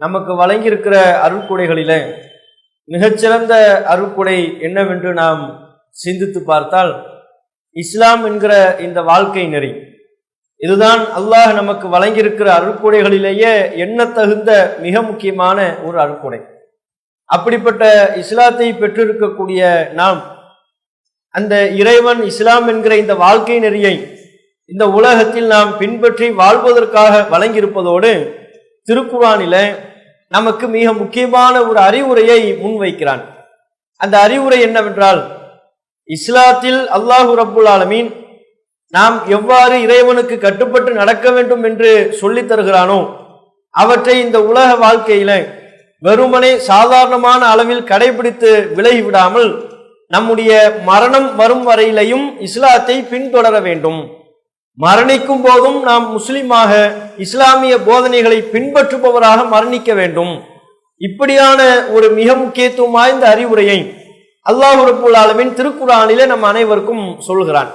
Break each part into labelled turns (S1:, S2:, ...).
S1: நமக்கு வழங்கியிருக்கிற அருட்கொடைகளில மிகச்சிறந்த அருட்கொடை என்னவென்று நாம் சிந்தித்து பார்த்தால் இஸ்லாம் என்கிற இந்த வாழ்க்கை நெறி. இதுதான் அல்லாஹ் நமக்கு வழங்கியிருக்கிற அருள்கொடைகளிலேயே எண்ண தகுந்த மிக முக்கியமான ஒரு அருட்கொடை அப்படிப்பட்ட இஸ்லாத்தை பெற்றிருக்கக்கூடிய நாம் அந்த இறைவன் இஸ்லாம் என்கிற இந்த வாழ்க்கை நெறியை இந்த உலகத்தில் நாம் பின்பற்றி வாழ்வதற்காக வழங்கியிருப்பதோடு திருக்குறானில நமக்கு மிக முக்கியமான ஒரு அறிவுரையை முன்வைக்கிறான். அந்த அறிவுரை என்னவென்றால் இஸ்லாத்தில் அல்லாஹு ரபுல் ஆலமீன் நாம் எவ்வாறு இறைவனுக்கு கட்டுப்பட்டு நடக்க வேண்டும் என்று சொல்லித் தருகிறானோ அவற்றை இந்த உலக வாழ்க்கையில வெறுமனே சாதாரணமான அளவில் கடைபிடித்து விலகிவிடாமல் நம்முடைய மரணம் வரும் வரையிலையும் இஸ்லாத்தை பின்தொடர வேண்டும். மரணிக்கும் போதும் நாம் முஸ்லிமாக இஸ்லாமிய போதனைகளை பின்பற்றுபவராக மரணிக்க வேண்டும். இப்படியான ஒரு மிக முக்கியத்துவம் வாய்ந்த அறிவுரையை அல்லாஹ் ரப்புல் ஆலமின் திருக்குறானிலே நம் அனைவருக்கும் சொல்கிறான்.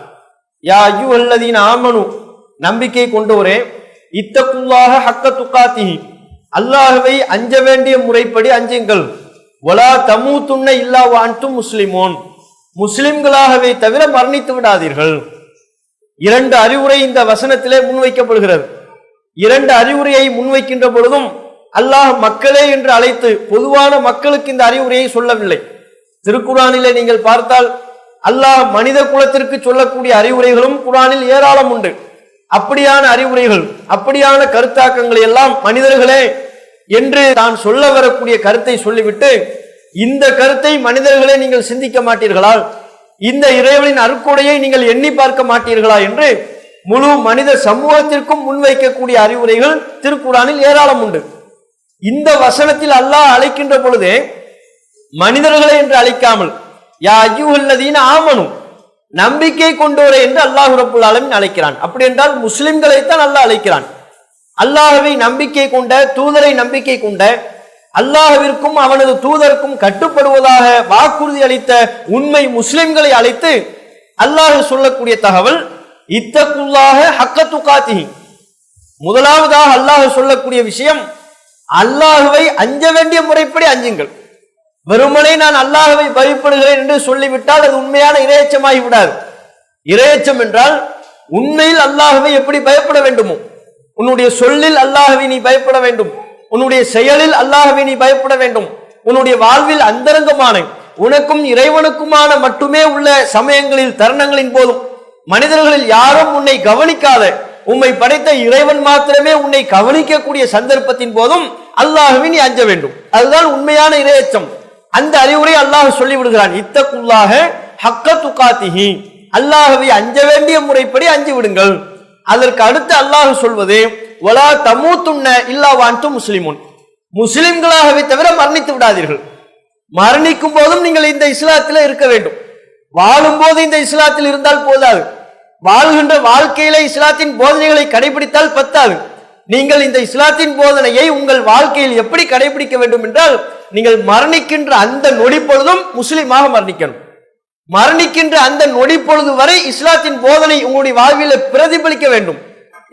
S1: யா ஐயுஹல்லதீன ஆமனு நம்பிக்கை கொண்டோரே இத்தக்குள்ளாக ஹக்க துக்காத்திஹி அல்லாஹவை அஞ்ச வேண்டிய முறைப்படி அஞ்சுங்கள். ஒலா தமு துண்ண இல்லா வான்டும் முஸ்லிமோன் முஸ்லிம்களாகவே தவிர மரணித்து விடாதீர்கள். இரண்டு அறிவுரை இந்த வசனத்திலே முன்வைக்கப்படுகிறது. இரண்டு அறிவுரையை முன்வைக்கின்ற பொழுதும் அல்லாஹ் மக்களே என்று அழைத்து பொதுவான மக்களுக்கு இந்த அறிவுரையை சொல்லவில்லை. திருக்குறானிலே நீங்கள் பார்த்தால் அல்லாஹ் மனித குலத்திற்கு சொல்லக்கூடிய அறிவுரைகளும் குரானில் ஏராளம் உண்டு. அப்படியான அறிவுரைகள் அப்படியான கருத்தாக்கங்களை எல்லாம் மனிதர்களே என்று தான் சொல்ல வரக்கூடிய கருத்தை சொல்லிவிட்டு இந்த கருத்தை மனிதர்களே நீங்கள் சிந்திக்க மாட்டீர்களா இந்த இறைவனின் அருக்கொடையை நீங்கள் எண்ணி பார்க்க மாட்டீர்களா என்று முழு மனித சமூகத்திற்கும் முன்வைக்கக்கூடிய அறிவுரைகள் திருக்குறானில் ஏராளம் உண்டு. இந்த வசனத்தில் அல்லாஹ் அழைக்கின்ற பொழுதே மனிதர்களை என்று அழைக்காமல் யா ஐயுஹல்லதீன ஆமனும் நம்பிக்கை கொண்டோரை என்று அல்லாஹ் ரப்புல் அழைக்கிறான். அப்படி என்றால் முஸ்லிம்களைத்தான் அல்லாஹ் அழைக்கிறான். அல்லாஹவை நம்பிக்கை கொண்ட தூதரை நம்பிக்கை கொண்ட அல்லாஹவிற்கும் அவனது தூதருக்கும் கட்டுப்படுவதாக வாக்குறுதி அளித்த உண்மை முஸ்லிம்களை அழைத்து அல்லாஹ் சொல்லக்கூடிய தகவல் இத்தக்குள்ளாக ஹக்கத்துக்காத்திஹி முதலாவதாக அல்லாஹ் சொல்லக்கூடிய விஷயம் அல்லாஹுவை அஞ்ச வேண்டிய முறைப்படி அஞ்சுங்கள். வெறுமனை நான் அல்லாஹுவை பயப்படுகிறேன் என்று சொல்லிவிட்டால் அது உண்மையான இரையச்சமாகி விடாது. இரையச்சம் என்றால் உண்மையில் அல்லாஹுவை எப்படி பயப்பட வேண்டுமோ உன்னுடைய சொல்லில் அல்லாஹுவை நீ பயப்பட வேண்டும். உன்னுடைய செயலில் அல்லாஹுவை நீ பயப்பட வேண்டும். உன்னுடைய வாழ்வில் அந்தரங்கமான உனக்கும் இறைவனுக்குமான மட்டுமே உள்ள சமயங்களில் தருணங்களின் போதும் மனிதர்களில் யாரும் உன்னை கவனிக்காத உம்மை படைத்த இறைவன் மாத்திரமே உன்னை கவனிக்கக்கூடிய சந்தர்ப்பத்தின் போதும் அல்லாஹுவை நீ அஞ்ச வேண்டும். அதுதான் உண்மையான இரையச்சம். அந்த அறிவுரை அல்லாஹ் சொல்லி விடுகிறான் இத்தக்குள்ளாக ஹக்க துகாத்திஹி. அல்லாஹவை அஞ்ச வேண்டிய முறைப்படி அஞ்சு விடுங்கள் அதற்கு அடுத்து அல்லாஹ் சொல்வது ஒலா தமூத்துண்ண இல்லா வான்து முஸ்லிமுன். முஸ்லிம்களாகவே தவிர மரணித்து விடாதீர்கள். மரணிக்கும் போதும் நீங்கள் இந்த இஸ்லாத்தில் இருக்க வேண்டும். வாழும் போது இந்த இஸ்லாத்தில் இருந்தால் போதாது. வாழ்கின்ற வாழ்க்கையில இஸ்லாத்தின் போதனைகளை கடைபிடித்தால் பத்தாது. நீங்கள் இந்த இஸ்லாத்தின் போதனையை உங்கள் வாழ்க்கையில் எப்படி கடைபிடிக்க வேண்டும் என்றால் நீங்கள் மரணிக்கின்ற அந்த நொடி பொழுதும் முஸ்லீமாக மரணிக்கணும். மரணிக்கின்ற அந்த நொடி பொழுது வரை இஸ்லாத்தின் போதனை உங்களுடைய வாழ்வில பிரதிபலிக்க வேண்டும்.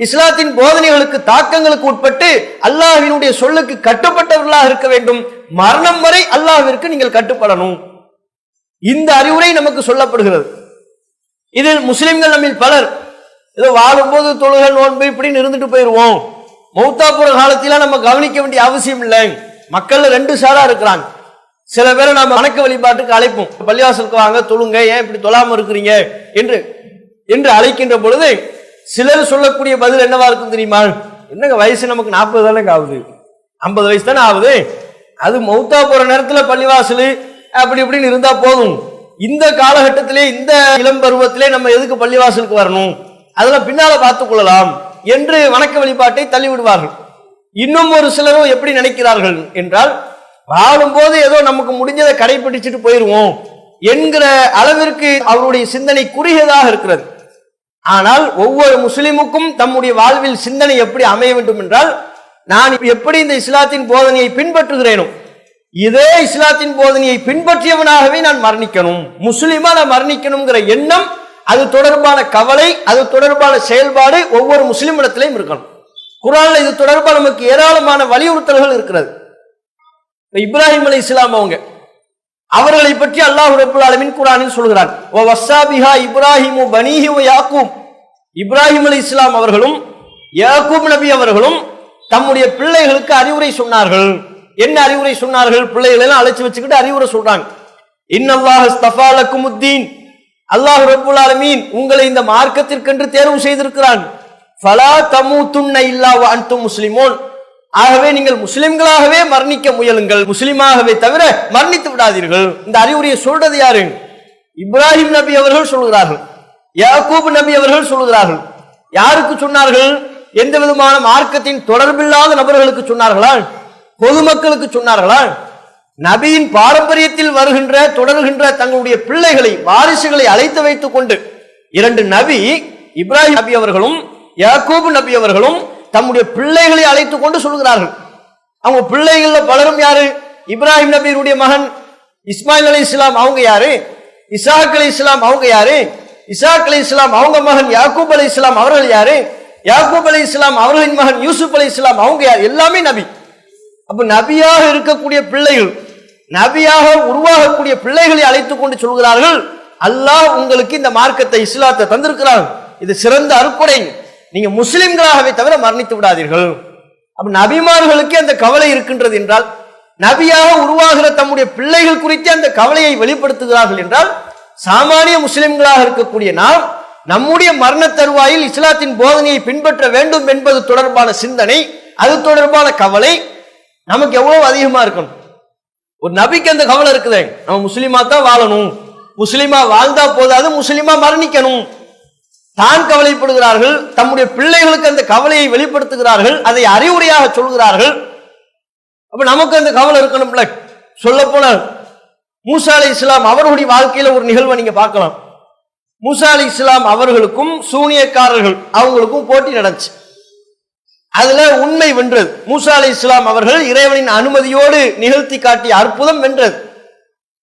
S1: இஸ்லாத்தின் போதனைகளுக்கு தாக்கங்களுக்கு உட்பட்டு அல்லாஹினுடைய சொல்லுக்கு கட்டுப்பட்டவர்களாக இருக்க வேண்டும். மரணம் வரை அல்லாஹிற்கு நீங்கள் கட்டுப்படணும். இந்த அறிவுரை நமக்கு சொல்லப்படுகிறது. இதில் முஸ்லிம்கள் நம்மில் பலர் ஏதோ வாழும்போது தொழுகை நோன்பு இப்படின்னு இருந்துட்டு போயிருவோம். மௌத்தா போற காலத்தில நம்ம கவனிக்க வேண்டிய அவசியம் இல்லை. மக்கள் ரெண்டு சாரா இருக்கிறாங்க. சில பேரை நாம வணக்க வழிபாட்டுக்கு அழைப்போம். பள்ளிவாசலுக்கு வாங்க தொழுங்க ஏன் இப்படி தொழாம இருக்கிறீங்க? என்று என்று அழைக்கின்ற பொழுது சிலர் சொல்லக்கூடிய பதில் என்னவா இருக்கும் தெரியுமா? என்னங்க வயசு நமக்கு நாற்பது தானே ஆகுது? ஐம்பது வயசு தானே ஆகுது? அது மௌத்தா போற நேரத்தில் பள்ளிவாசல் அப்படி இப்படின்னு இருந்தா போதும். இந்த காலகட்டத்திலே இந்த இளம் பருவத்திலே நம்ம எதுக்கு பள்ளிவாசலுக்கு வரணும்? அதெல்லாம் பின்னால பார்த்துக் கொள்ளலாம் என்று வணக்க வழிபாட்டை தள்ளிவிடுவார்கள். இன்னும் ஒரு சிலரும் எப்படி நினைக்கிறார்கள் என்றால் வாழும்போது ஏதோ நமக்கு முடிஞ்சதை கடைபிடிச்சிட்டு போயிருவோம் என்கிற அளவிற்கு அவருடைய சிந்தனை குறுகியதாக இருக்கிறது. ஆனால் ஒவ்வொரு முஸ்லிமுக்கும் தம்முடைய வாழ்வில் சிந்தனை எப்படி அமைய வேண்டும் என்றால் நான் எப்படி இந்த இஸ்லாத்தின் போதனையை பின்பற்றுகிறேனோ இதே இஸ்லாத்தின் போதனையை பின்பற்றியவனாகவே நான் மரணிக்கணும். முஸ்லிமா நான் மரணிக்கணுங்கிற எண்ணம் அது தொடர்பான கவலை அது தொடர்பான செயல்பாடு ஒவ்வொரு முஸ்லிம் இடத்திலையும் இருக்கணும். குரான்ல இது தொடர்பாக நமக்கு ஏராளமான வலியுறுத்தல்கள் இருக்கிறது. இப்ராஹிம் அலை இஸ்லாம் அவங்க அவர்களை பற்றி அல்லாஹ் ரபுல் அலமின் குரானில் சொல்கிறான். ஓ வஸ்ஸாபிஹா இப்ராஹிமு பனீஹி வ யாக்கூப். இப்ராஹிம் அலி இஸ்லாம் அவர்களும் யாக்கூப் நபி அவர்களும் தம்முடைய பிள்ளைகளுக்கு அறிவுரை சொன்னார்கள். என்ன அறிவுரை சொன்னார்கள்? பிள்ளைகளை எல்லாம் அழைச்சு வச்சுக்கிட்டு அறிவுரை சொல்றாங்க. இன்னல்லாஹ் ஸ்தஃபா லக்குமுத்தீன். அல்லாஹ் ரபுல் அலமீன் உங்களை இந்த மார்க்கத்திற்கென்று தேர்வு செய்திருக்கிறான். ஃபலா தமூத்துன்ன இல்லா வ அன்தும் முஸ்லிமோன். ஆகவே நீங்கள் முஸ்லிம்களாகவே மரணிக்க முயலுங்கள். முஸ்லிமாகவே தவிர மரணித்து விடாதீர்கள். இந்த அறிவுரையை சொல்றது யாரு? இப்ராஹிம் நபி அவர்கள் சொல்கிறார்கள் யாக்கூப் நபி அவர்கள் சொல்கிறார்கள் யாருக்கு சொன்னார்கள்? எந்த விதமான மார்க்கத்தின் தொடர்பில்லாத நபர்களுக்கு சொன்னார்களா? பொதுமக்களுக்கு சொன்னார்களா? நபியின் பாரம்பரியத்தில் வருகின்ற தொடர்கின்ற தங்களுடைய பிள்ளைகளை வாரிசுகளை அழைத்து வைத்துக் கொண்டு இரண்டு நபி இப்ராஹிம் நபி அவர்களும் யாக்கூப் நபி அவர்களும் தம்முடைய பிள்ளைகளை அழைத்துக் கொண்டு சொல்கிறார்கள். அவங்க பிள்ளைகள்ல பலரும் யாரு? இப்ராஹிம் நபியினுடைய மகன் இஸ்மாயில் அலி இஸ்லாம் அவங்க யாரு? இசாக் அலி இஸ்லாம் அவங்க யாரு? இசாக் அலி இஸ்லாம் அவங்க மகன் யாக்கூப் அலி இஸ்லாம் அவர்கள் யாரு? யாக்கூப் அலி இஸ்லாம் அவர்களின் மகன் யூசுப் அலி இஸ்லாம் அவங்க யார்? எல்லாமே நபி. அப்ப நபியாக இருக்கக்கூடிய பிள்ளைகள் நபியாக உருவாகக்கூடிய பிள்ளைகளை அழைத்துக் கொண்டு சொல்கிறார்கள். அல்லாஹ் உங்களுக்கு இந்த மார்க்கத்தை இஸ்லாத்தை தந்திருக்கிறார்கள் இது சிறந்த அருக்குடை நீங்க முஸ்லிம்களாகவே தவிர மரணித்து விடாதீர்கள். அப்ப நபிமார்களுக்கு அந்த கவலை இருக்கின்றது என்றால் நபியாக உருவாகிற தம்முடைய பிள்ளைகள் குறித்து அந்த கவலையை வெளிப்படுத்துகிறார்கள் என்றால் சாமானிய முஸ்லிம்களாக இருக்கக்கூடிய நாம் நம்முடைய மரண தருவாயில் இஸ்லாத்தின் போதனையை பின்பற்ற வேண்டும் என்பது தொடர்பான சிந்தனை அது தொடர்பான கவலை நமக்கு எவ்வளவு அதிகமா இருக்கணும்? ஒரு நபிக்கு அந்த கவலை இருக்குது. நம்ம முஸ்லிமா தான் வாழணும். முஸ்லிமா வாழ்ந்தா போதாது முஸ்லிமா மரணிக்கணும். தான் கவலைப்படுகிறார்கள் தம்முடைய பிள்ளைகளுக்கு அந்த கவலையை வெளிப்படுத்துகிறார்கள் அதை அறிவுரையாக சொல்கிறார்கள். அப்ப நமக்கு அந்த கவலை இருக்கணும்ல? சொல்ல போனால் மூசா அலி இஸ்லாம் அவர்களுடைய வாழ்க்கையில ஒரு நிகழ்வை நீங்க பார்க்கலாம். மூசா அலி இஸ்லாம் அவர்களுக்கும் சூனியக்காரர்கள் அவங்களுக்கும் போட்டி நடந்துச்சு. அதுல உண்மை வென்றது. மூசா அலி இஸ்லாம் அவர்கள் இறைவனின் அனுமதியோடு நிகழ்த்தி காட்டிய அற்புதம் வென்றது.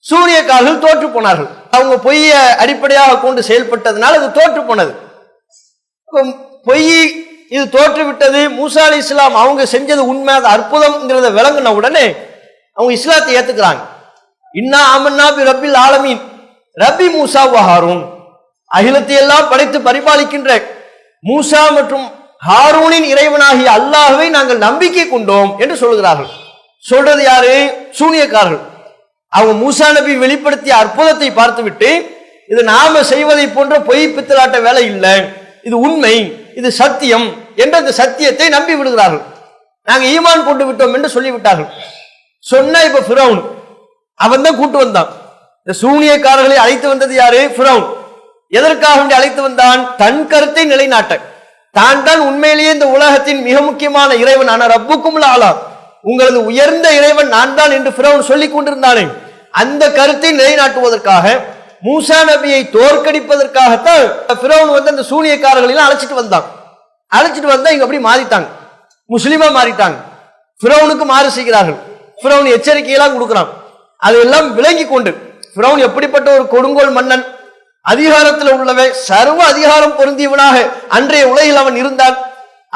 S1: சூனியக்காரர்கள் தோற்று போனார்கள். அவங்க பொய்ய அடிப்படையாக கொண்டு செயல்பட்டதுனால அது தோற்று போனது. பொய் இது தோற்று விட்டது மூசா அலி இஸ்லாம் அவங்க செஞ்சது உண்மை அது அற்புதம்ங்கிறத விளங்கின உடனே அவங்க இஸ்லாத்தை ஏத்துக்கிறாங்க. இன்னா அமன்னா பி ரபில் ஆலமீன். ரபி மூசா ஹாரூன். அகிலத்தை எல்லாம் படைத்து பரிபாலிக்கின்ற மூசா மற்றும் ஹாரூனின் இறைவனாகிய அல்லாஹ்வை நாங்கள் நம்பிக்கை கொண்டோம் என்று சொல்கிறார்கள் சொல்றது யாரு? சூனியக்காரர்கள். அவங்க மூசா நபி வெளிப்படுத்திய அற்புதத்தை பார்த்துவிட்டு இது நாம செய்வதை போன்ற பொய் பித்தலாட்ட வேலை இல்லை. இது உண்மை இது சத்தியம் என்ற அந்த சத்தியத்தை நம்பி விடுகிறார்கள். நாங்கள் ஈமான் கொண்டு விட்டோம் என்று சொல்லிவிட்டார்கள். சொன்ன இப்ப ஃபிரௌன் அவன் தான் கூட்டு வந்தான். இந்த சூனியக்காரர்களை அழைத்து வந்தது யாரு? ஃபிரௌன். எதற்காக வேண்டி அழைத்து வந்தான்? தன் கருத்தை நிலைநாட்ட. தான் தான் உண்மையிலேயே இந்த உலகத்தின் மிக முக்கியமான இறைவன் ஆன ரப்புக்கும் ஆளா உங்களது உயர்ந்த இறைவன் நான் தான் என்று பிறவன் சொல்லிக் கொண்டிருந்தானே. அந்த கருத்தை நிலைநாட்டுவதற்காக மூசா நபியை தோற்கடிப்பதற்காகத்தான் பிறவன் வந்து அந்த சூனியக்காரர்களையும் அழைச்சிட்டு வந்தான். அழைச்சிட்டு வந்தா இங்க அப்படி மாறிட்டாங்க. முஸ்லீமா மாறிட்டாங்க. ஃபிரௌனுக்கு மாறு செய்கிறார்கள். ஃபிரௌன் எச்சரிக்கையெல்லாம் கொடுக்குறான். அதையெல்லாம் விளங்கி கொண்டு ஃபிரௌன் எப்படிப்பட்ட ஒரு கொடுங்கோல் மன்னன் அதிகாரத்தில் உள்ளவன் சர்வ அதிகாரம் பொருந்தியவனாக அன்றைய உலகில் அவன் இருந்தான்.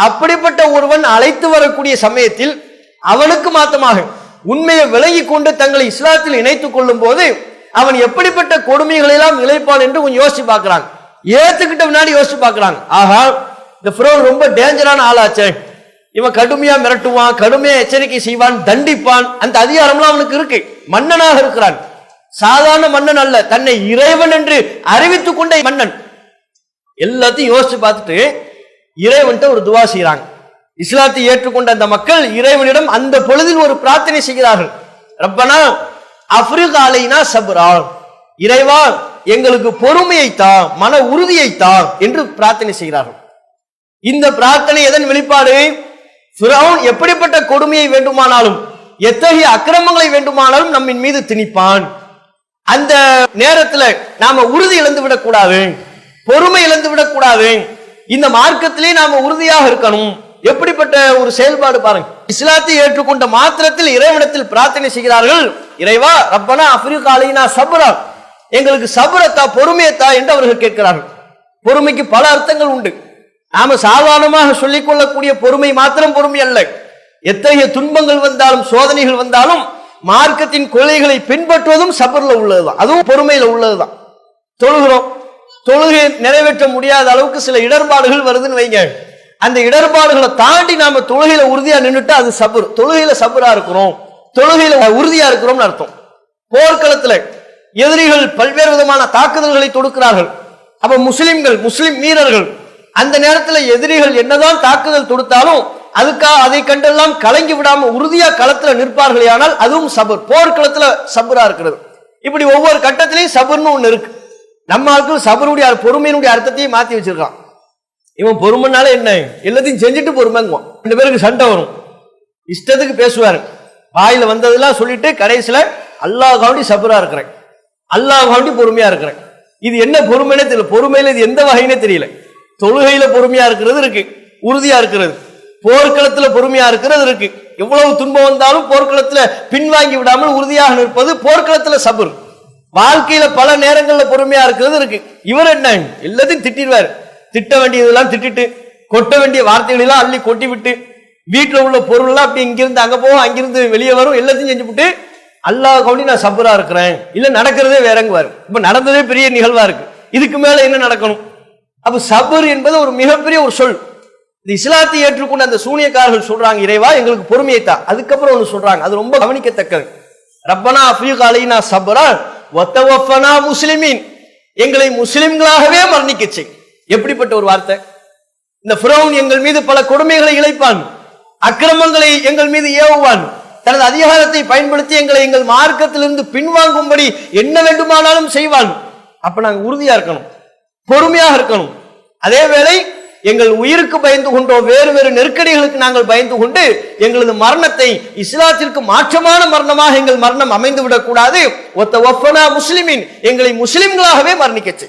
S1: அப்படிப்பட்ட ஒருவன் அழைத்து வரக்கூடிய சமயத்தில் அவனுக்கு மாத்தமாக. உண்மையை விலகி கொண்டு தங்களை இஸ்லாத்தில் இணைத்துக் கொள்ளும் போது அவன் எப்படிப்பட்ட கொடுமைகளை எல்லாம் இழைப்பான் என்று கொஞ்சம் யோசிச்சு பார்க்கிறாங்க ஏத்துக்கிட்ட முன்னாடி யோசிச்சு பார்க்கிறாங்க ஆஹா இந்த ஃபிரோன் ரொம்ப டேஞ்சரான ஆளாச்சே. இவன் கடுமையா மிரட்டுவான் கடுமையா எச்சரிக்கை செய்வான் தண்டிப்பான். அந்த அதிகாரம்லாம் அவனுக்கு இருக்கு. மன்னனாக இருக்கிறான். சாதாரண மன்னன் அல்ல தன்னை இறைவன் என்று அறிவித்துக் கொண்ட மன்னன். எல்லாத்தையும் யோசிச்சு பார்த்துட்டு இறைவன்ட்ட ஒரு துவா செய்யறாங்க இஸ்லாத்தை ஏற்றுக்கொண்ட அந்த மக்கள் இறைவனிடம் அந்த பொழுதில் ஒரு பிரார்த்தனை செய்கிறார்கள். ரப்பனா அப்ரிகாலைனா அலைனா இறைவா எங்களுக்கு பொறுமையை தா மன உறுதியை தா என்று பிரார்த்தனை செய்கிறார்கள். இந்த பிரார்த்தனை எதன் வெளிப்பாடு? ஃபிரௌன் எப்படிப்பட்ட கொடுமையை வேண்டுமானாலும் எத்தகைய அக்கிரமங்களை வேண்டுமானாலும் நம்மின் மீது திணிப்பான். அந்த நேரத்துல நாம உறுதி இழந்து விடக்கூடாது பொறுமை இழந்து விடக்கூடாது. இந்த மார்க்கத்திலே நாம உறுதியாக இருக்கணும். எப்படிப்பட்ட ஒரு செயல்பாடு பாருங்க. இஸ்லாத்தை ஏற்றுக்கொண்ட மாத்திரத்தில் இறைவனத்தில் பிரார்த்தனை செய்கிறார்கள். இறைவா ரப்பனா அப்ரிகா அலைனா சபரா. எங்களுக்கு சபரத்தா பொறுமையத்தா என்று அவர்கள் கேட்கிறார்கள். பொறுமைக்கு பல அர்த்தங்கள் உண்டு. நாம சாதாரணமாக சொல்லிக் கொள்ளக்கூடிய பொறுமை மாத்திரம் பொறுமை அல்ல. எத்தகைய துன்பங்கள் வந்தாலும் சோதனைகள் வந்தாலும் மார்க்கத்தின் கொள்கைகளை பின்பற்றுவதும் சபர்ல உள்ளதுதான். அதுவும் பொறுமையில உள்ளதுதான். தொழுகிறோம். தொழுகை நிறைவேற்ற முடியாத அளவுக்கு சில இடர்பாடுகள் வருதுன்னு வைங்க. அந்த இடர்பாடுகளை தாண்டி நாம தொழுகையில உறுதியா நின்றுட்டு அது சபர். தொழுகையில சபுரா இருக்கிறோம். தொழுகையில உறுதியா இருக்கிறோம்னு அர்த்தம். போர்க்களத்துல எதிரிகள் பல்வேறு விதமான தாக்குதல்களை தொடுக்கிறார்கள். அப்ப முஸ்லிம்கள் முஸ்லிம் வீரர்கள் அந்த நேரத்துல எதிரிகள் என்னதான் தாக்குதல் தொடுத்தாலும் அதுக்காக அதை கண்டெல்லாம் கலங்கி விடாம உறுதியா களத்துல நிற்பார்களே ஆனால் அதுவும் சபர். போர்க்களத்துல சபரா இருக்கிறது. இப்படி ஒவ்வொரு கட்டத்திலையும் சபர்னு ஒண்ணு இருக்கு. நம்மளுக்கு சபருடைய பொறுமையினுடைய அர்த்தத்தையும் மாத்தி வச்சிருக்கான். இவன் பொறுமைனால என்ன? எல்லாத்தையும் செஞ்சுட்டு பொறுமைங்குவான். ரெண்டு பேருக்கு சண்டை வரும். இஷ்டத்துக்கு பேசுவாரு. வாயில வந்ததெல்லாம் சொல்லிட்டு கடைசியில அல்லாஹ் காண்டி சபரா இருக்கிறேன். அல்லாஹாண்டி பொறுமையா இருக்கிறேன். இது என்ன பொறுமைனே தெரியல. பொறுமையில இது எந்த வகைனே தெரியல. தொழுகையில பொறுமையா இருக்கிறது இருக்கு. உறுதியா இருக்கிறது. போர்க்களத்துல பொறுமையா இருக்கிறது இருக்கு. எவ்வளவு துன்பம் வந்தாலும் போர்க்களத்துல பின்வாங்கி விடாமல் உறுதியாக நிற்பது போர்க்களத்துல சபர். வாழ்க்கையில பல நேரங்கள்ல பொறுமையா இருக்கிறது இருக்கு. இவர் என்ன? எல்லாத்தையும் திட்டிடுவார். திட்ட வேண்டியதெல்லாம் திட்டிட்டு கொட்ட வேண்டிய வார்த்தைகள் எல்லாம் அள்ளி கொட்டி விட்டு வீட்டில் உள்ள பொருள்லாம் அப்படி இங்கிருந்து அங்கே போகும் அங்கிருந்து வெளியே வரும் எல்லாத்தையும் செஞ்சு விட்டு அல்லாஹ் கவுண்டி நான் சபரா இருக்கிறேன். இல்லை நடக்கிறதே வேறங்குவார். இப்போ நடந்ததே பெரிய நிகழ்வா இருக்கு. இதுக்கு மேலே என்ன நடக்கணும்? அப்போ சபர் என்பது ஒரு மிகப்பெரிய ஒரு சொல். இந்த இஸ்லாத்தை ஏற்றுக்கொண்ட அந்த சூனியக்காரர்கள் சொல்றாங்க இறைவா எங்களுக்கு பொறுமையை தான் அதுக்கப்புறம் ஒன்று சொல்றாங்க அது ரொம்ப கவனிக்கத்தக்கது. ரப்பனா அஃபீக் அலைனா சபரா ஒத்தவஃபனா முஸ்லிமின். எங்களை முஸ்லிம்களாகவே மரணிக்க செய். எப்படிப்பட்ட ஒரு வார்த்தை? இந்த புரோன் எங்கள் மீது பல கொடுமைகளை இழைப்பான். அக்கிரமங்களை எங்கள் மீது ஏவுவான். தனது அதிகாரத்தை பயன்படுத்தி எங்களை எங்கள் மார்க்கத்திலிருந்து பின்வாங்கும்படி என்ன வேண்டுமானாலும் செய்வான். அப்ப நாங்க உறுதியா இருக்கணும். பொறுமையாக இருக்கணும். அதே வேளை எங்கள் உயிருக்கு பயந்து கொண்டோ வேறு வேறு நெருக்கடிகளுக்கு நாங்கள் பயந்து கொண்டு எங்களது மரணத்தை இஸ்லாத்திற்கு மாற்றமான மரணமாக எங்கள் மரணம் அமைந்து விடக்கூடாது ஒத்த ஒப்பனா முஸ்லிமின் எங்களை முஸ்லிம்களாகவே மரணிக்கச்சு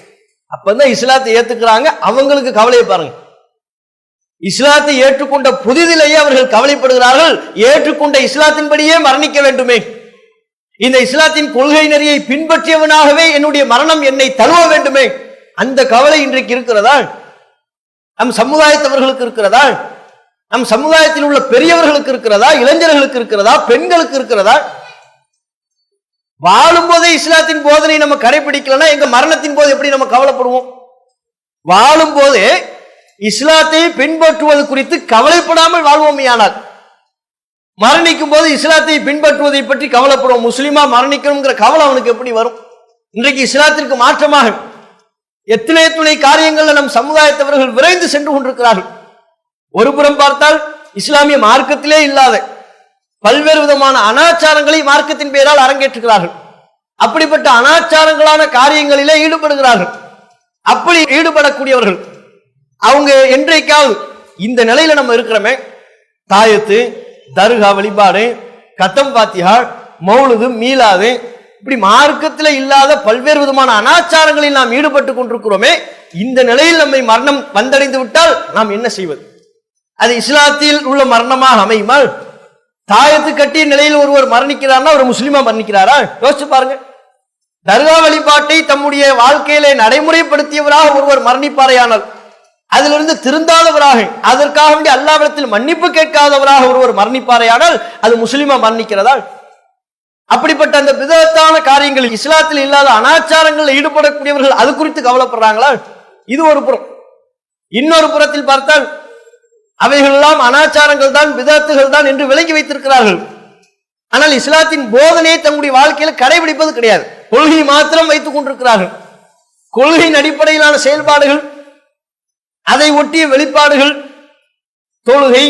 S1: அப்பதான் இஸ்லாத்தை ஏத்துக்கிறாங்க. அவங்களுக்கு கவலையை பாருங்க. இஸ்லாத்தை ஏற்றுக்கொண்ட புதிதிலேயே அவர்கள் கவலைப்படுகிறார்கள். ஏற்றுக்கொண்ட இஸ்லாத்தின்படியே மரணிக்க வேண்டுமே. இந்த இஸ்லாத்தின் கொள்கை நெறியை பின்பற்றியவனாகவே என்னுடைய மரணம் என்னை தழுவ வேண்டுமே. அந்த கவலை இன்றைக்கு இருக்கிறதா? நம் சமுதாயத்தவர்களுக்கு இருக்கிறதா? நம் சமுதாயத்தில் உள்ள பெரியவர்களுக்கு இருக்கிறதா? இளைஞர்களுக்கு இருக்கிறதா? பெண்களுக்கு இருக்கிறதா? வாழும் போதே இஸ்லாத்தின் போதனை நம்ம கடைபிடிக்கலன்னா எங்க மரணத்தின் போது எப்படி நம்ம கவலைப்படுவோம்? வாழும் போது இஸ்லாத்தை பின்பற்றுவது குறித்து கவலைப்படாமல் வாழ்வோமையானால் மரணிக்கும் போது இஸ்லாத்தை பின்பற்றுவதை பற்றி கவலைப்படுவோம். முஸ்லீமா மரணிக்கணுங்கிற கவலை அவனுக்கு எப்படி வரும்? இன்றைக்கு இஸ்லாத்திற்கு மாற்றமாக எத்தனை துணை காரியங்கள்ல நம் சமுதாயத்தவர்கள் விரைந்து சென்று கொண்டிருக்கிறார்கள். ஒரு புறம் பார்த்தால் இஸ்லாமிய மார்க்கத்திலே இல்லாத பல்வேறு விதமான அனாச்சாரங்களை மார்க்கத்தின் பெயரால் அரங்கேற்றுகிறார்கள். அப்படிப்பட்ட அனாச்சாரங்களான காரியங்களிலே ஈடுபடுகிறார்கள். அப்படி ஈடுபடக்கூடியவர்கள். அவங்க என்றைக்காவது இந்த நிலையில நம்ம இருக்கிறோமே. தாயத்து தருகா வழிபாடு கத்தம் பாத்தியாள் மௌலுது மீளாது இப்படி மார்க்கத்தில் இல்லாத பல்வேறு விதமான அனாச்சாரங்களில் நாம் ஈடுபட்டு கொண்டிருக்கிறோமே. இந்த நிலையில் நம்மை மரணம் வந்தடைந்து விட்டால் நாம் என்ன செய்வது? அது இஸ்லாத்தில் உள்ள மரணமாக அமையுமாள் தாயத்து கட்டிய நிலையில் ஒருவர் மரணிக்கிறார்னா அவர் முஸ்லீமா மரணிக்கிறாரா? யோசிச்சு பாருங்க. தர்கா வழிபாட்டை தம்முடைய வாழ்க்கையிலே நடைமுறைப்படுத்தியவராக ஒருவர் மரணிப்பாரையானால் அதிலிருந்து திருந்தாதவராக அதற்காக வேண்டிய அல்லாவிடத்தில் மன்னிப்பு கேட்காதவராக ஒருவர் மரணிப்பாரையானால் அது முஸ்லீமா மரணிக்கிறதா? அப்படிப்பட்ட அந்த விதத்தான காரியங்கள் இஸ்லாத்தில் இல்லாத அனாச்சாரங்களில் ஈடுபடக்கூடியவர்கள் அது குறித்து கவலைப்படுறாங்களா? இது ஒரு புறம். இன்னொரு புறத்தில் பார்த்தால் அவைகளெல்லாம் அனாச்சாரங்கள் தான் விதத்துகள் தான் என்று விளங்கி வைத்திருக்கிறார்கள். ஆனால் இஸ்லாத்தின் போதனையை தங்களுடைய வாழ்க்கையில் கடைபிடிப்பது கிடையாது. கொள்கை மாத்திரம் வைத்துக் கொண்டிருக்கிறார்கள். கொள்கையின் அடிப்படையிலான செயல்பாடுகள் அதை ஒட்டிய வெளிப்பாடுகள் தொழுகை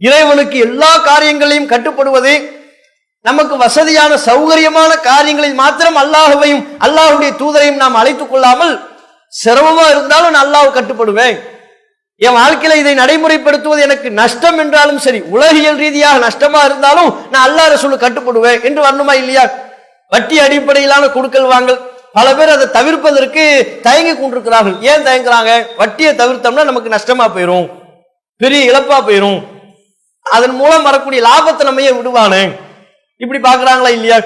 S1: இறைவனுக்கு எல்லா காரியங்களையும் கட்டுப்படுவது நமக்கு வசதியான சௌகரியமான காரியங்களில் மாத்திரம் அல்லாஹுவையும் அல்லாஹுடைய தூதரையும் நாம் அழைத்துக் கொள்ளாமல் சிரமமா இருந்தாலும் நான் அல்லாஹ் கட்டுப்படுவேன். என் வாழ்க்கையில இதை நடைமுறைப்படுத்துவது எனக்கு நஷ்டம் என்றாலும் சரி உலகியல் ரீதியாக நஷ்டமா இருந்தாலும் நான் அல்லா ரசூலு கட்டுப்படுவேன் என்று வரணுமா இல்லையா? வட்டி அடிப்படையிலான கொடுக்கல் வாங்கல். பல பேர் அதை தவிர்ப்பதற்கு தயங்கி கொண்டிருக்கிறார்கள். ஏன் தயங்குறாங்க? வட்டியை தவிர்த்தோம்னா நமக்கு நஷ்டமா போயிரும். பெரிய இழப்பா போயிரும். அதன் மூலம் வரக்கூடிய லாபத்தை நம்ம ஏன் விடுவானே? இப்படி பாக்குறாங்களா இல்லையா?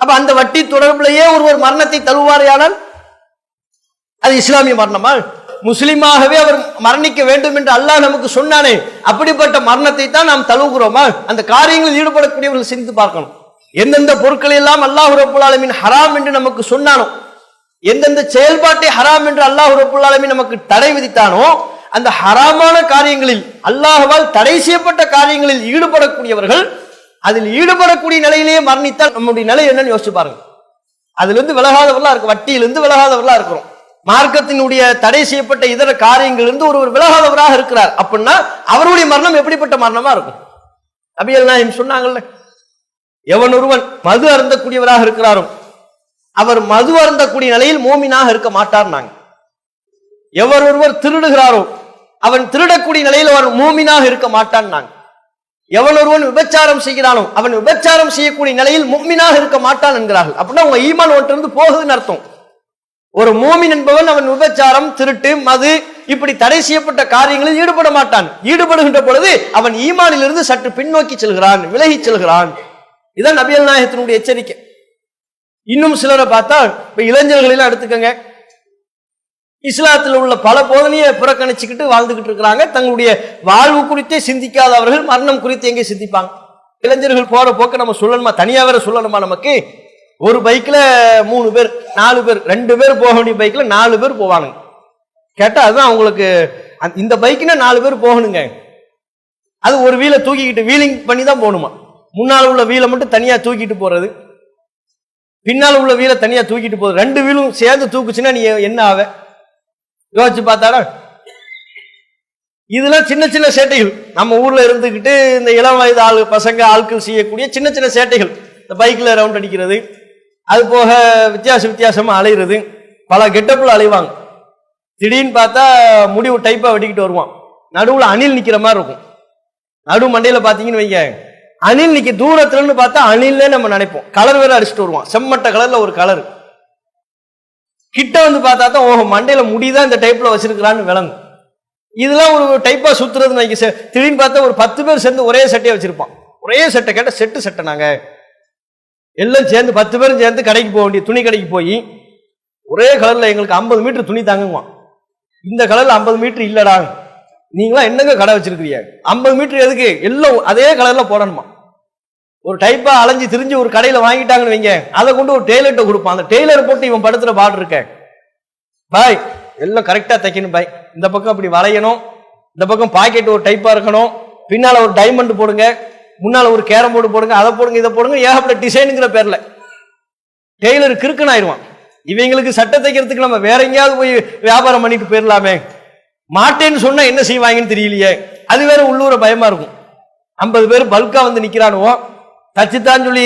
S1: அப்ப அந்த வட்டி தொடர்புலயே ஒருவர் மரணத்தை தழுவாரையானால் அது இஸ்லாமிய மரணமா? முஸ்லீமாகவே அவர் மரணிக்க வேண்டும் என்று அல்லாஹ் நமக்கு சொன்னானே. அப்படிப்பட்ட மரணத்தை தான் நாம் தழுவுகிறோமா? அந்த காரியங்களில் ஈடுபடக்கூடியவர்கள் சிந்தித்து பார்க்கணும். எந்தெந்த பொருட்களை எல்லாம் அல்லாஹ் ரபுல்லாலமின் ஹராம் என்று நமக்கு சொன்னானோ எந்தெந்த செயல்பாட்டை ஹராம் என்று அல்லாஹ் ரபுல்லாலமின் நமக்கு தடை விதித்தானோ அந்த ஹராமான காரியங்களில் அல்லாஹால் தடை செய்யப்பட்ட காரியங்களில் ஈடுபடக்கூடியவர்கள் அதில் ஈடுபடக்கூடிய நிலையிலேயே மரணித்தால் நம்முடைய நிலை என்னன்னு யோசிச்சு பாருங்க. அதுல இருந்து விலகாதவர்களா இருக்கு வட்டியிலிருந்து விலகாதவர்களா இருக்கிறோம். மார்க்கத்தினுடைய தடை செய்யப்பட்ட இதர காரியங்களிலிருந்து ஒருவர் விலகாதவராக இருக்கிறார் அப்படின்னா அவருடைய மரணம் எப்படிப்பட்ட மரணமா இருக்கும்? அபியல் நாயம் சொன்னாங்கல்ல எவன் ஒருவன் மது அருந்தக்கூடியவராக இருக்கிறாரோ அவர் மது அருந்தக்கூடிய நிலையில் மோமினாக இருக்க மாட்டார் நாங்க எவர் ஒருவர் திருடுகிறாரோ அவன் திருடக்கூடிய நிலையில் அவர் மோமினாக இருக்க மாட்டான் நாங்க எவன் ஒருவன் விபச்சாரம் செய்கிறானோ அவன் விபச்சாரம் செய்யக்கூடிய நிலையில் மோமினாக இருக்க மாட்டான் என்கிறார்கள். அப்படின்னா உங்க ஈமான் ஒன்றிருந்து போகுதுன்னு அர்த்தம். ஒரு மோமின் என்பவன் அவன் விபச்சாரம் திருட்டு மது இப்படி தடை செய்யப்பட்ட காரியங்களில் ஈடுபட மாட்டான். ஈடுபடுகின்ற பொழுது அவன் ஈமானிலிருந்து சற்று பின்னோக்கி செல்கிறான் விலகி செல்கிறான். இதான் நபியல் நாயகத்தினுடைய எச்சரிக்கை. இன்னும் சிலரை பார்த்தா இப்ப இளைஞர்களெல்லாம் எடுத்துக்கங்க. இஸ்லாத்தில் உள்ள பல போதனையை புறக்கணிச்சுக்கிட்டு வாழ்ந்துகிட்டு இருக்கிறாங்க. தங்களுடைய வாழ்வு குறித்தே சிந்திக்காதவர்கள் மரணம் குறித்து எங்கே சிந்திப்பாங்க? இளைஞர்கள் போற போக்க நம்ம சொல்லணுமா? தனியாக வேற சொல்லணுமா நமக்கு? ஒரு பைக்ல மூணு பேர் நாலு பேர் ரெண்டு பேர் போக வேண்டிய பைக்ல நாலு பேர் போவானுங்க. கேட்டா அதுதான் அவங்களுக்கு இந்த பைக்குன்னா நாலு பேர் போகணுங்க. அது ஒரு வீலை தூக்கிக்கிட்டு வீலிங் பண்ணி தான் போகணுமா? முன்னால் உள்ள வீலை மட்டும் தனியா தூக்கிட்டு போறது. பின்னால் உள்ள வீலை தனியா தூக்கிட்டு போகுது ரெண்டு வீலும் சேர்ந்து தூக்குச்சுன்னா நீ என்ன ஆவ? யோசிச்சு பார்த்தாடா. இதெல்லாம் சின்ன சின்ன சேட்டைகள். நம்ம ஊர்ல இருந்துகிட்டு இந்த இளம் வயது ஆளு பசங்க ஆட்கள் செய்யக்கூடிய சின்ன சின்ன சேட்டைகள். இந்த பைக்ல ரவுண்ட் அடிக்கிறது. அது போக வித்தியாச வித்தியாசமாக அலையிறது. பல கெட்டப்புல அலைவாங்க. திடீர்னு பார்த்தா முடிவு டைப்பாக வெட்டிக்கிட்டு வருவான். நடுவில் அணில் நிற்கிற மாதிரி இருக்கும். நடு மண்டையில் பார்த்தீங்கன்னு வைங்க. அணில் நிற்க தூரத்துலன்னு பார்த்தா அணில்னே நம்ம நினைப்போம். கலர் வேற அடிச்சுட்டு வருவான். செம்மட்ட கலர்ல ஒரு கலர் கிட்ட வந்து பார்த்தா தான் ஓஹோ மண்டையில முடிதான் இந்த டைப்ல வச்சிருக்கிறான்னு விளங்கும். இதெல்லாம் ஒரு டைப்பா சுத்துறதுன்னு வைக்க சார் திடீர்னு பார்த்தா ஒரு பத்து பேர் சேர்ந்து ஒரே சட்டையை வச்சிருப்பான். ஒரே சட்டை கேட்ட செட்டு சட்டை நாங்க. எல்லாம் சேர்ந்து பத்து பேரும் சேர்ந்து கடைக்கு போக வேண்டிய துணி கடைக்கு போய் ஒரே கலரில் எங்களுக்கு ஐம்பது மீட்டர் துணி தாங்குவான் இந்த கலரில் ஐம்பது மீட்டர் இல்லைடா. நீங்களாம் என்னங்க கடை வச்சிருக்கிறீங்க? ஐம்பது மீட்டர் எதுக்கு? எல்லாம் அதே கலரில் போடணுமா ஒரு டைப்பாக அலைஞ்சு திரிஞ்சு ஒரு கடையில் வாங்கிட்டாங்கன்னு வைங்க. அதை கொண்டு ஒரு டெய்லர்ட்ட கொடுப்பான். அந்த டெய்லர் போட்டு இவன் படத்தில் பாடு இருக்க. பாய் எல்லாம் கரெக்டாக தைக்கணும் பாய். இந்த பக்கம் அப்படி வளையணும். இந்த பக்கம் பாக்கெட் ஒரு டைப்பாக இருக்கணும். பின்னால் ஒரு டைமண்ட் போடுங்க. முன்னால் ஒரு கேரம் போர்டு போடுங்க அதை போடுங்க இதை போடுங்க ஏகப்பட்ட டிசைனுங்கிற பேரில். டெய்லர் கிறுக்கன் ஆயிடுவான். இவங்களுக்கு சட்டை தைக்கிறதுக்கு நம்ம வேற எங்கேயாவது போய் வியாபாரம் பண்ணிட்டு போயிடலாமே மாட்டேன்னு சொன்னால் என்ன செய்வாங்கன்னு தெரியலையே. அது வேற உள்ளூர பயமா இருக்கும். ஐம்பது பேர் பல்கா வந்து நிற்கிறானுவோ தச்சுத்தான் சொல்லி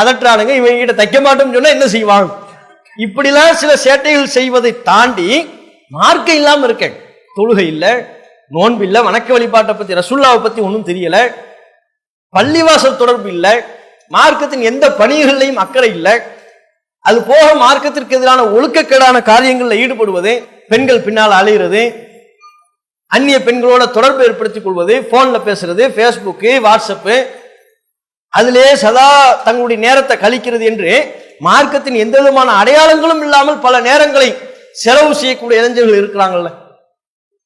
S1: அதட்டுறானுங்க இவங்க கிட்ட தைக்க மாட்டோம்னு சொன்னால் என்ன செய்வாங்க இப்படிலாம் சில சேட்டைகள் செய்வதை தாண்டி மார்க்கம் இல்லாமல் இருக்கேன். தொழுகை இல்லை நோன்பு இல்லை வணக்க வழிபாட்டை பற்றி ரசுல்லாவை பற்றி ஒன்றும் தெரியலை. பள்ளிவாசல் தொடர்பு இல்லை மார்க்கத்தின் எந்த பணிகள்லையும் அக்கறை இல்லை. அது போக மார்க்கத்திற்கு எதிரான ஒழுக்கக்கேடான காரியங்களில் ஈடுபடுவது பெண்கள் பின்னால் அலைகிறது அந்நிய பெண்களோட தொடர்பு ஏற்படுத்திக் கொள்வது போன்ல பேசுறது ஃபேஸ்புக்கு வாட்ஸ்அப்பு அதிலே சதா தங்களுடைய நேரத்தை கழிக்கிறது என்று மார்க்கத்தின் எந்த விதமான அடையாளங்களும் இல்லாமல் பல நேரங்களை செலவு செய்யக்கூடிய இளைஞர்கள் இருக்கிறாங்கல்ல.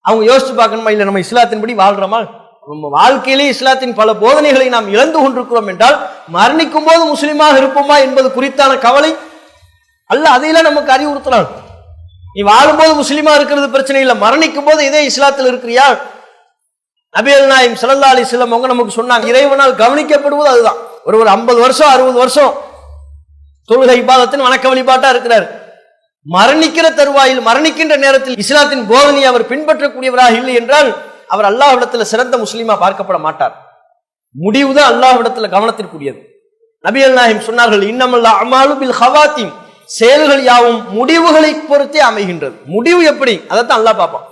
S1: அவங்க யோசிச்சு பார்க்கணுமா? இல்லை நம்ம இஸ்லாத்தின்படி வாழ்றோமா? நம்ம வாழ்க்கையிலே இஸ்லாத்தின் பல போதனைகளை நாம் இழந்து கொண்டிருக்கிறோம் என்றால் மரணிக்கும் போது முஸ்லிமாக இருப்போமா என்பது குறித்தான கவலை அல்ல அதையெல்லாம் நமக்கு அறிவுறுத்தலாம். நீ வாழும்போது முஸ்லீமா இருக்கிறது பிரச்சனை இல்லை மரணிக்கும் போது இதே இஸ்லாத்தில் இருக்கிறியா? நபியல் நாயம் ஸல்லல்லாஹு அலைஹி அவங்க நமக்கு சொன்னாங்க இறைவனால் கவனிக்கப்படுவது அதுதான். ஒரு ஒரு ஐம்பது வருஷம் அறுபது வருஷம் தொழுகை பாதத்தின் வணக்க வழிபாட்டா இருக்கிறார். மரணிக்கிற தருவாயில் மரணிக்கின்ற நேரத்தில் இஸ்லாத்தின் போதனையை அவர் பின்பற்றக்கூடியவராக இல்லை என்றால் அவர் அல்லாஹ்விடத்துல சிறந்த முஸ்லீமா பார்க்கப்பட மாட்டார். முடிவுதான் அல்லாஹ்விடத்துல கவனத்திற்குரியது. நபியல் நாயகம் சொன்னார்கள் இன்னமல்ல அமாலு பில் செயல்கள் யாவும் முடிவுகளை பொறுத்தே அமைகின்றது. முடிவு எப்படி? அதைத்தான் அல்லாஹ் பார்ப்பான்.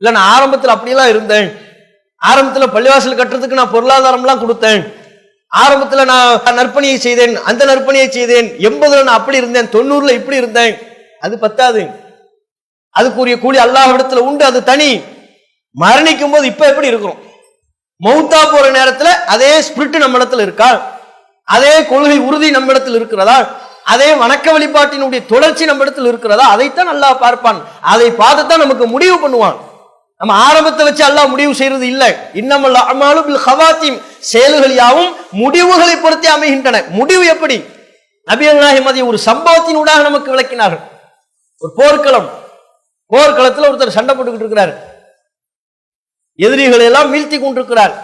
S1: இல்ல நான் ஆரம்பத்தில் அப்படியெல்லாம் இருந்தேன். ஆரம்பத்துல பள்ளிவாசல் கட்டுறதுக்கு நான் பொருளாதாரம்லாம் கொடுத்தேன். ஆரம்பத்துல நான் நற்பணியை செய்தேன் அந்த நற்பணியை செய்தேன். எண்பதுல நான் அப்படி இருந்தேன் தொண்ணூறுல இப்படி இருந்தேன். அது பத்தாது. அதுக்குரிய கூலி அல்லாஹ்விடத்துல உண்டு அது தனி. மரணிக்கும் போது இப்ப எப்படி இருக்கிறோம்? மௌத்தா போற நேரத்துல அதே ஸ்பிரிட் நம்ம இடத்துல இருக்கா? அதே கொள்கை உறுதி நம்ம இடத்துல இருக்கிறதா? அதே வணக்க வழிபாட்டினுடைய தொடர்ச்சி நம்ம இடத்துல இருக்கிறதா? அதைத்தான் நல்லா பார்ப்பான். அதை பார்த்துத்தான் நமக்கு முடிவு பண்ணுவான். நம்ம ஆரம்பத்தை வச்சு எல்லாம் முடிவு செய்யறது இல்லை. இன்னமல்ல அமாலு ஹவாத்திம். செயல்கள் யாவும் முடிவுகளை பொறுத்தே அமைகின்றன. முடிவு எப்படி? நபிகள் நாயகம் அதை ஒரு சம்பவத்தினூடாக நமக்கு விளக்கினார்கள். ஒரு போர்க்களம். போர்க்களத்துல ஒருத்தர் சண்டை போட்டுக்கிட்டு இருக்கிறார். எதிரிகளை எல்லாம் வீழ்த்தி கொண்டிருக்கிறார்.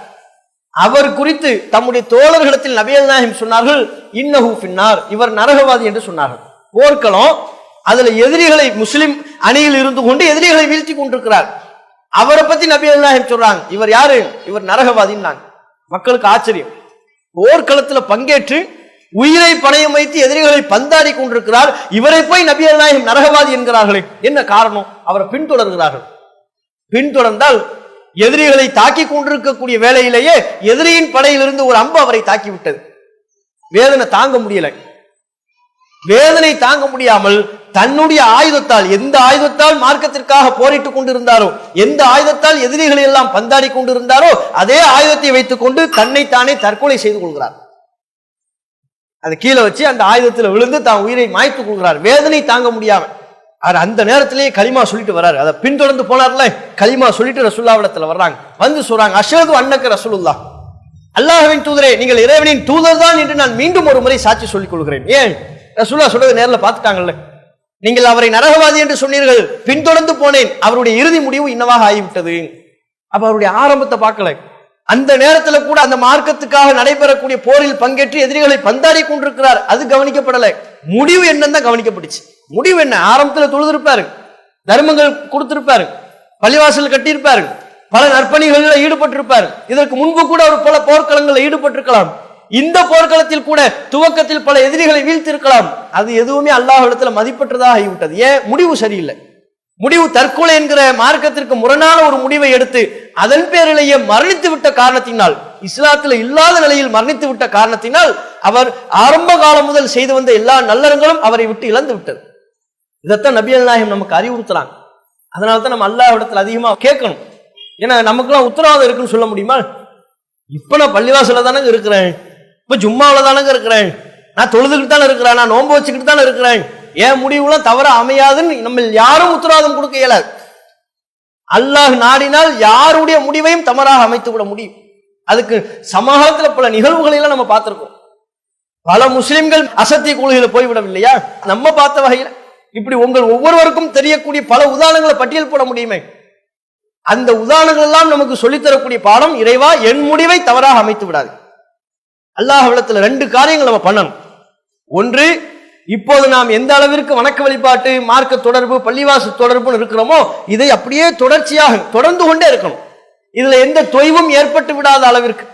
S1: அவர் குறித்து தம்முடைய தோழர்களிடத்தில் நபியல் நாயகம் சொன்னார்கள் இன்னஹு பின்னார் இவர் நரகவாதி என்று சொன்னார்கள். போர்க்களம் அதுல எதிரிகளை முஸ்லிம் அணியில் இருந்து கொண்டு எதிரிகளை வீழ்த்தி கொண்டிருக்கிறார். அவரை பத்தி நபியல் நாயகம் சொல்றாங்க. இவர் யாரு? இவர் நரகவாதின்னாங்க. மக்களுக்கு ஆச்சரியம். போர்க்களத்துல பங்கேற்று உயிரை பணையம் வைத்து எதிரிகளை பந்தாடி கொண்டிருக்கிறார். இவரை போய் நபியல் நாயகம் நரகவாதி என்கிறார்களே. என்ன காரணம்? அவரை பின்தொடர்கிறார்கள். பின்தொடர்ந்தால் எதிரிகளை தாக்கி கொண்டிருக்கக்கூடிய வேலையிலேயே எதிரியின் படையிலிருந்து ஒரு அம்பு அவரை தாக்கி விட்டது வேதனை தாங்க முடியல. வேதனை தாங்க முடியாமல் தன்னுடைய ஆயுதத்தால் எந்த ஆயுதத்தால் மார்க்கத்திற்காக போரிட்டுக் கொண்டிருந்தாரோ எந்த ஆயுதத்தால் எதிரிகளை எல்லாம் பந்தாடி கொண்டிருந்தாரோ அதே ஆயுதத்தை வைத்துக் கொண்டு தன்னைத்தானே தற்கொலை செய்து கொள்கிறார். அதை கீழே வச்சு அந்த ஆயுதத்தில் விழுந்து தான் உயிரை மாய்த்துக் கொள்கிறார். வேதனை தாங்க முடியாமல். அவர் அந்த நேரத்திலேயே களிமா சொல்லிட்டு வர்றாரு அதை பின்தொடர்ந்து போனார்ல களிமா சொல்லிட்டு ரசுல்லாவிடத்தில் வர்றாங்க. வந்து சொல்றாங்க அஷது அன்னக்கு ரசூலுல்லா அல்லாஹவின் தூதரே நீங்கள் இறைவனின் தூதர் தான் என்று நான் மீண்டும் ஒரு முறை சாட்சி சொல்லிக் கொள்கிறேன். ஏன்? ரசூல்லா சொல்றது நேர்ல பார்த்துட்டாங்கல்ல. நீங்கள் அவரை நரகவாதி என்று சொன்னீர்கள். பின்தொடர்ந்து போனேன். அவருடைய இறுதி முடிவு இன்னவாக ஆகிவிட்டது. அப்ப அவருடைய ஆரம்பத்தை பார்க்கல. அந்த நேரத்துல கூட அந்த மார்க்கத்துக்காக நடைபெறக்கூடிய போரில் பங்கேற்று எதிரிகளை பந்தாடி கொண்டிருக்கிறார். அது கவனிக்கப்படலை. முடிவு என்னன்னு தான் கவனிக்கப்பட்டுச்சு. முடிவு என்ன? ஆரம்பத்துல தொழுதிருப்பாரு. தர்மங்கள் கொடுத்திருப்பாரு. பள்ளிவாசல் கட்டியிருப்பாரு. பல நற்பணிகளில் ஈடுபட்டிருப்பார். இதற்கு முன்பு கூட அவர் பல போர்க்களங்களில் ஈடுபட்டிருக்கலாம். இந்த போர்க்களத்தில் கூட துவக்கத்தில் பல எதிரிகளை வீழ்த்திருக்கலாம். அது எதுவுமே அல்லாஹ்விடத்துல மதிப்பற்றதாக ஆகிவிட்டது. ஏன்? முடிவு சரியில்லை. முடிவு தற்கொலை என்கிற மார்க்கத்திற்கு முரணான ஒரு முடிவை எடுத்து அதன் பேரிலேயே மரணித்து விட்ட காரணத்தினால் இஸ்லாத்தில் இல்லாத நிலையில் மரணித்து விட்ட காரணத்தினால் அவர் ஆரம்ப காலம் முதல் செய்து வந்த எல்லா நல்லறங்களும் அவரை விட்டு இழந்து விட்டது. இதைத்தான் நபி நாயகம் நமக்கு அறிவுறுத்துறாங்க. அதனால தான் நம்ம அல்லாஹ்விடத்தில் அதிகமா கேட்கணும். ஏன்னா நமக்குலாம் உத்தரவாதம் இருக்குன்னு சொல்ல முடியுமா? இப்ப நான் பள்ளிவாசல தானங்க இருக்கிறேன். இப்போ ஜும்மாவில் தானங்க இருக்கிறேன். நான் தொழுதுகிட்டு தானே இருக்கிறேன். நான் நோன்பு வச்சுக்கிட்டு தானே இருக்கிறேன். என் முடிவுலாம் தவற அமையாதுன்னு நம்ம யாரும் உத்தரவாதம் கொடுக்க இயலாது. அல்லாஹ் நாடினால் யாருடைய முடிவையும் தவறாக அமைத்து விட முடியும். அதுக்கு சமகாலத்தில் பல நிகழ்வுகளெல்லாம் நம்ம பார்த்துருக்கோம். பல முஸ்லிம்கள் அசத்திய கொள்கையில போய்விடவில்லையா? நம்ம பார்த்த வகையில இப்படி உங்கள் ஒவ்வொருவருக்கும் தெரியக்கூடிய பல உதாரணங்களை பட்டியல் போட முடியுமே? அந்த உதாரணங்கள் எல்லாம் நமக்கு சொல்லித் தரக்கூடிய பாடம் இறைவா என் முடிவை தவறாக அமைத்து விடாது. அல்லாஹ் விளத்துல ரெண்டு காரியங்கள் நம்ம பண்ணணும். ஒன்று இப்போது நாம் எந்த அளவிற்கு வணக்க வழிபாட்டு மார்க்க தொடர்பு பள்ளிவாசு தொடர்புன்னு இருக்கிறோமோ இதை அப்படியே தொடர்ச்சியாக தொடர்ந்து கொண்டே இருக்கணும். இதுல எந்த தொய்வும் ஏற்பட்டு விடாத அளவிற்கு.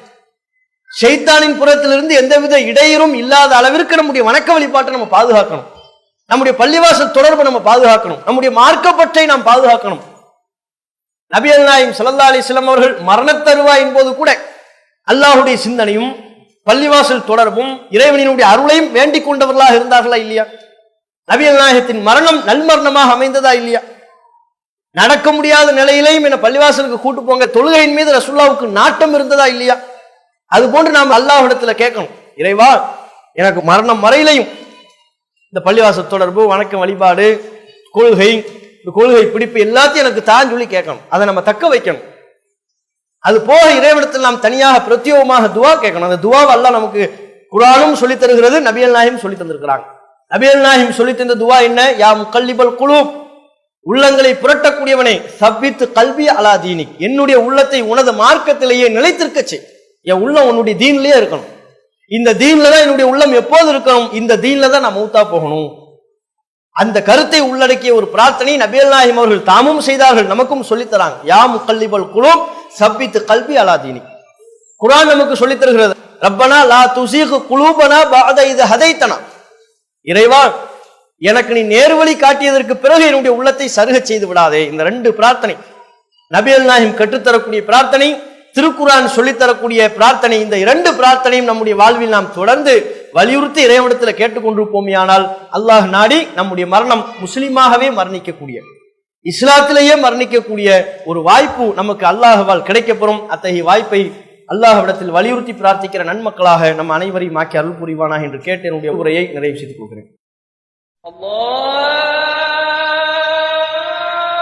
S1: ஷைத்தானின் புறத்திலிருந்து எந்தவித இடையூறும் இல்லாத அளவிற்கு நம்முடைய வணக்க வழிபாட்டை நம்ம பாதுகாக்கணும். நம்முடைய பள்ளிவாசல் தொடர்பு நம்ம பாதுகாக்கணும். நம்முடைய மார்க்கப்பற்றை நாம் பாதுகாக்கணும். நபியல் நாயம் சல்லா அலிஸ்லாம் அவர்கள் மரணத்தருவாயின் போது கூட அல்லாஹுடைய சிந்தனையும் பள்ளிவாசல் தொடர்பும் இறைவனினுடைய அருளையும் வேண்டிக் கொண்டவர்களாக இருந்தார்களா இல்லையா? நபியல் நாயகத்தின் மரணம் நல்மரணமாக அமைந்ததா இல்லையா? நடக்க முடியாத நிலையிலையும் என பள்ளிவாசலுக்கு கூட்டு போங்க. தொழுகையின் மீது ரசுல்லாவுக்கு நாட்டம் இருந்ததா இல்லையா? அது போன்று நாம் அல்லாஹ்விடத்துல கேட்கணும். இறைவா எனக்கு மரணம் வரையிலையும் இந்த பள்ளிவாசல் தொடர்பு வணக்கம் வழிபாடு கொள்கை இந்த கொள்கை பிடிப்பு எல்லாத்தையும் எனக்கு தான் சொல்லி கேட்கணும். அதை நம்ம தக்க வைக்கணும். அது போக இறைவனத்தில் நாம் தனியாக பிரத்யோகமாக துவா கேட்கணும். அந்த துவாவை நமக்கு குரானும் சொல்லித் தருகிறது நபியல் நாயும் சொல்லி தந்திருக்கிறாங்க. நபியல் நாயும் சொல்லி தந்த துவா என்ன? யா முக்கல்லிபல் குழு உள்ளங்களை புரட்டக்கூடியவனை சபித்து கல்வி அலாதீனி என்னுடைய உள்ளத்தை உனது மார்க்கத்திலேயே நிலைத்திருக்க செய். என் உள்ளம் உன்னுடைய தீனிலேயே இருக்கணும். இந்த தீன்ல தான் என்னுடைய உள்ளம் எப்போது இருக்கணும் இந்த தீன்ல தான் நான் மூத்தா போகணும். அந்த கருத்தை உள்ளடக்கிய ஒரு பிரார்த்தனை நபியல் நாயிம் அவர்கள் தாமும் செய்தார்கள் நமக்கும் சொல்லித்தராங்க. யா முக்கல்லிபல் குழு சப்பித்து கல்வி அலாதீனி குரான் நமக்கு சொல்லித் தருகிறது ரப்பனா லா துசீகு குலூபனா பாத இது ஹதைத்தனா. இறைவா எனக்கு நீ நேர்வழி காட்டியதற்கு பிறகு என்னுடைய உள்ளத்தை சருகச் செய்து விடாதே. இந்த ரெண்டு பிரார்த்தனை நபியல் நாயிம் கற்றுத்தரக்கூடிய பிரார்த்தனை திருக்குரான் சொல்லித்தரக்கூடிய பிரார்த்தனை இந்த இரண்டு பிரார்த்தனையும் நம்முடைய வாழ்வில் நாம் தொடர்ந்து வலியுறுத்தி இறைவனத்தில் கேட்டுக்கொண்டிருப்போமே ஆனால் அல்லாஹ் நாடி நம்முடைய மரணம் முஸ்லீமாகவே மரணிக்கக்கூடிய இஸ்லாத்திலேயே மரணிக்கக்கூடிய ஒரு வாய்ப்பு நமக்கு அல்லாஹவால் கிடைக்கப்பெறும். அத்தகைய வாய்ப்பை அல்லாஹவிடத்தில் வலியுறுத்தி பிரார்த்திக்கிற நன்மக்களாக நம் அனைவரையும் ஆக்கி அருள் புரிவானா என்று கேட்டு என்னுடைய உரையை நிறைவு செய்து கொள்கிறேன்.